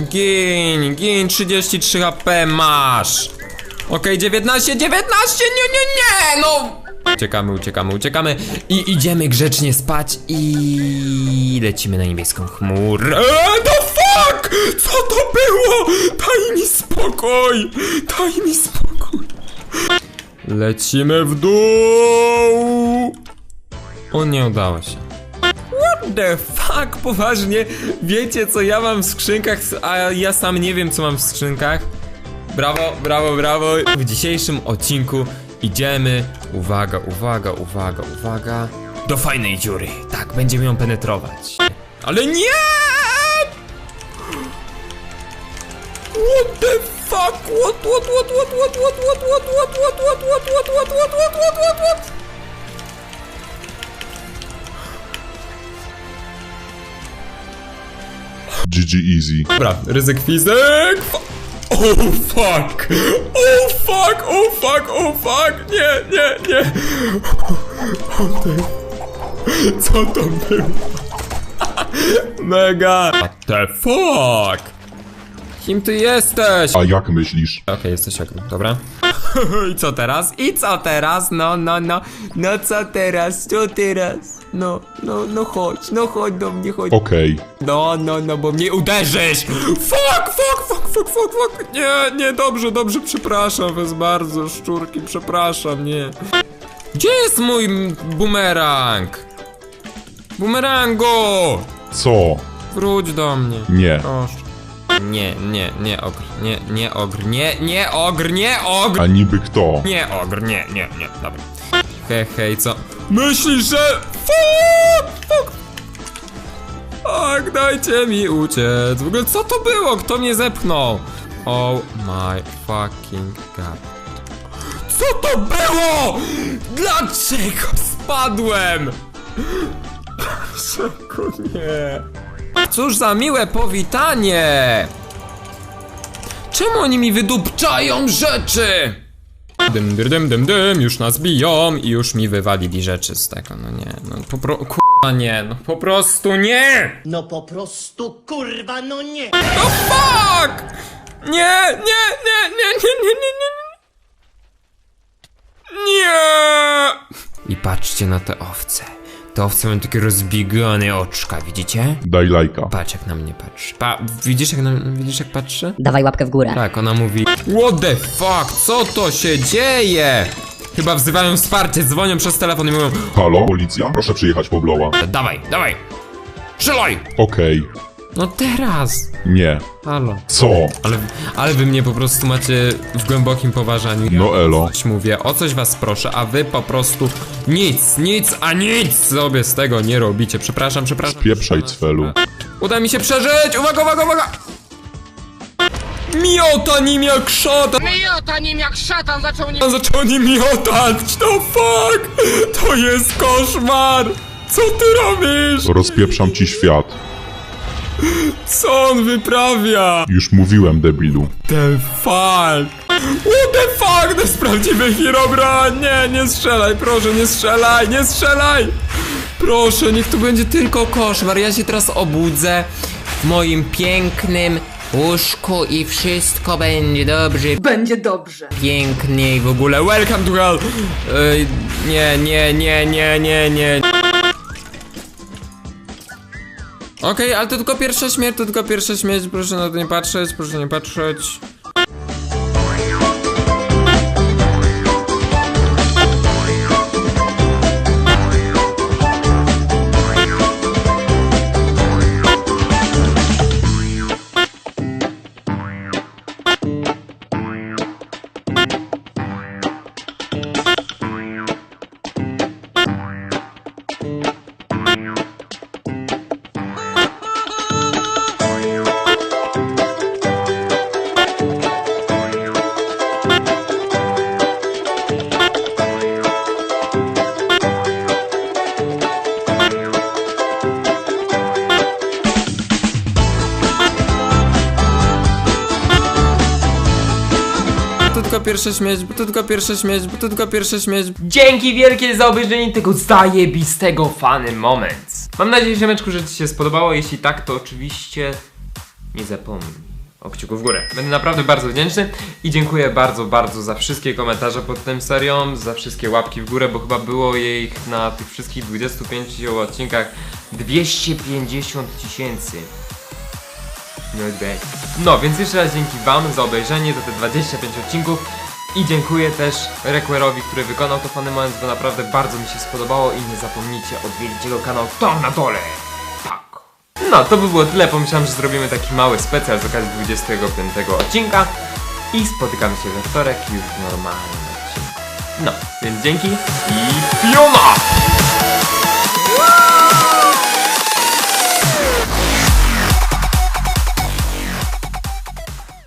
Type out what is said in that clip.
No gin, gin, 33 HP masz. Okej, 19, 19, nie, nie, nie, no. Uciekamy, uciekamy, uciekamy i idziemy grzecznie spać i lecimy na niebieską chmurę. Eee, the fuck! Co to było? Daj mi spokój! Daj mi spokój. Lecimy w dół. O, nie udało się. What the fuck, poważnie? Wiecie co ja mam w skrzynkach, a ja sam nie wiem co mam w skrzynkach? Brawo, brawo, brawo. W dzisiejszym odcinku idziemy, uwaga, uwaga, uwaga, uwaga, do fajnej dziury. Tak, będziemy ją penetrować. Ale nie! What the fuck? What, what, what, what, what, what, what, what, what, what, what, what, what, what, what, what, what, what, what? GG Easy. Dobra, ryzyk fizyk. Oh fuck! Oh fuck! Oh fuck! Oh fuck! Nie, nie, nie! Co to było? Mega! What the fuck? Kim ty jesteś? A jak myślisz? Okej, jesteś okno, dobra. I co teraz? I co teraz? No, no, no. No co teraz? Co teraz? No, no, no chodź, no chodź do mnie, chodź. Okej. No, no, no, bo mnie uderzysz! Fuck, fuck, fuck, fuck, fuck, fuck! Nie, nie, dobrze, dobrze, przepraszam was bardzo, szczurki, przepraszam, nie. Gdzie jest mój m- bumerang? Bumerango! Co? Wróć do mnie. Nie. Proszę. Nie, nie, nie ogr, nie, nie ogr, nie, nie ogr, nie ogr! A niby kto? Nie ogr, nie, nie, nie, dobra. He, hej, co? Myślisz, że... Fuck, fuck! Tak, dajcie mi uciec. W ogóle co to było? Kto mnie zepchnął? Oh my fucking god. Co to było? Dlaczego spadłem? Dlaczego nie? Cóż za miłe powitanie! Czemu oni mi wydupczają rzeczy? Dym, dym, dym, dym, dym, już nas biją i już mi wywalili rzeczy z tego, no nie, no po pro... kurwa nie, no po prostu nie! No po prostu kurwa no nie! No fuck! Nie, nie, nie, nie, nie, nie, nie, nie! Nie! I patrzcie na te owce. Te owce mają takie rozbiegane oczka, widzicie? Daj lajka. Patrz jak na mnie patrzy. Pa widzisz jak na widzisz jak patrzy? Dawaj łapkę w górę. Tak, ona mówi What the fuck, co to się dzieje? Chyba wzywają wsparcie, dzwonią przez telefon i mówią Halo? Policja? Proszę przyjechać po Bloła. Dawaj, dawaj, strzelaj! Okej. No teraz! Nie. Halo. Co? Ale, ale wy mnie po prostu macie w głębokim poważaniu. Ja No elo. coś mówię, o coś was proszę, a wy po prostu nic, nic, a nic sobie z tego nie robicie. Przepraszam, przepraszam. Pieprzaj cfelu. Uda mi się przeżyć! Uwaga, uwaga, uwaga! Miota nim jak szatan! Miota nim jak szatan zaczął nim On zaczął nim miotać! To fuck! To jest koszmar! Co ty robisz? Rozpieprzam ci świat. Co on wyprawia? Już mówiłem, debilu. The fuck? What the fuck? To jest prawdziwy Herobrine! Nie, nie strzelaj, proszę, nie strzelaj, nie strzelaj! Proszę, niech tu będzie tylko koszmar. Ja się teraz obudzę w moim pięknym łóżku i wszystko będzie dobrze. Będzie dobrze. Pięknie i w ogóle. Welcome to hell! Ej, nie, nie, nie, nie, nie, nie. Okej, ale to tylko pierwsza śmierć, to tylko pierwsza śmierć. Proszę na to nie patrzeć, proszę nie patrzeć. Pierwsza śmierć, bo to tylko pierwsza śmierć, bo to tylko pierwsza śmierć. Dzięki wielkie za obejrzenie tego zajebistego fany moment. Mam nadzieję, że meczku, że Ci się spodobało. Jeśli tak, to oczywiście nie zapomnij o kciuku w górę. Będę naprawdę bardzo wdzięczny i dziękuję bardzo, bardzo za wszystkie komentarze pod tym serią, za wszystkie łapki w górę, bo chyba było jej na tych wszystkich 25 odcinkach 250 tysięcy. No. No, więc jeszcze raz dzięki Wam za obejrzenie, za te 25 odcinków i dziękuję też Requerowi, który wykonał to Funny Moments, bo naprawdę bardzo mi się spodobało i nie zapomnijcie odwiedzić jego kanał tam na dole. Tak. No, to by było tyle. Pomyślałem, że zrobimy taki mały specjal z okazji 25 odcinka i spotykamy się we wtorek już odcinku. No, więc dzięki i piona!